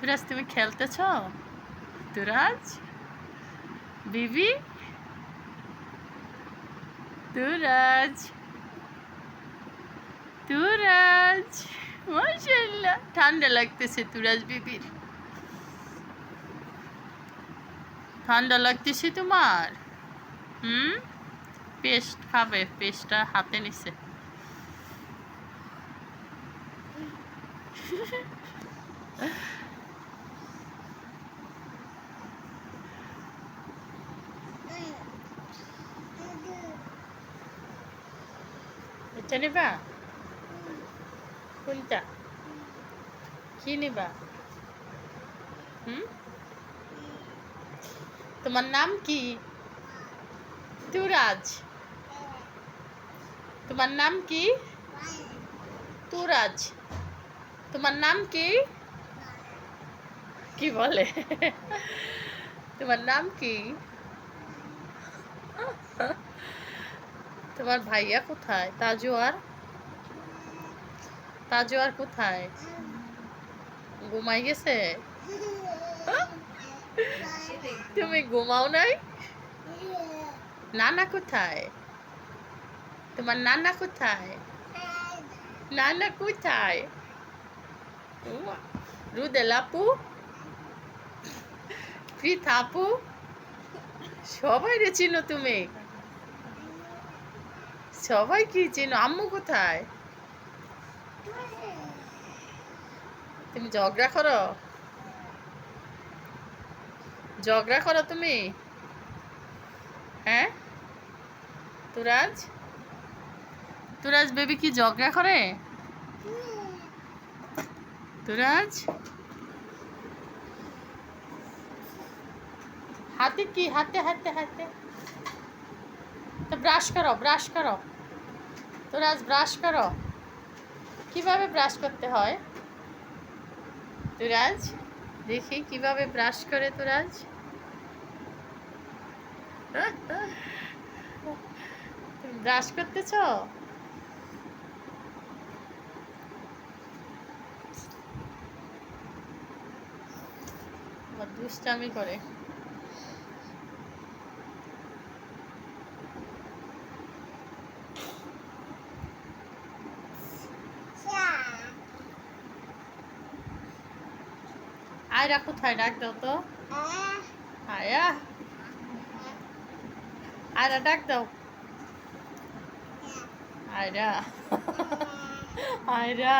তুরাজ তুমি খেলতেছ? তুরাজ বিবি? তুরাজ তুরাজ মাশাল্লাহ ঠান্ডা লাগতেছে তুরাজ বিবির। ঠান্ডা লাগতেছে তোমার? হুম? পেস্ট খাবে, পেস্টটা হাতে নিছে। এটা নিবা কোনটা? কি নিবা? হুম? তোমার নাম কি? তুরাজ। তোমার নাম কি? তুরাজ। তোমার নাম কি? কি বলে? তোমার নাম কি? তোমার ভাইয়া কোথায়? তাজুয়ার? আর কোথায়? ঘুমাই গেছে? তুমি ঘুমাও নাই? নানা কোথায়? তোমার নানা কোথায়? নানা কোথায়? উমা, রুদেল আপু? সবাই রে চিনো তুমি। সবাই কি চিনো? আম্মু কোথায়? তুমি ঝগড়া করো? ঝগড়া করো তুমি? হ্যাঁ? তুরাজ? তুরাজ বেবি কি ঝগড়া করে? তুরাজ? হাতে কি? হাতে হাতে হাতে। তো ব্রাশ করো ব্রাশ করো। তুরাজ ব্রাশ করো। কীভাবে ব্রাশ করতে হয়? তুরাজ, দেখি কীভাবে ব্রাশ করে তুরাজ। তুমি ব্রাশ করতেছ? দুষ্টামি করে। আয়রা কোথায় ডাক দাও তো। আয়া আয়রা ডাক দাও। আয়রা আয়রা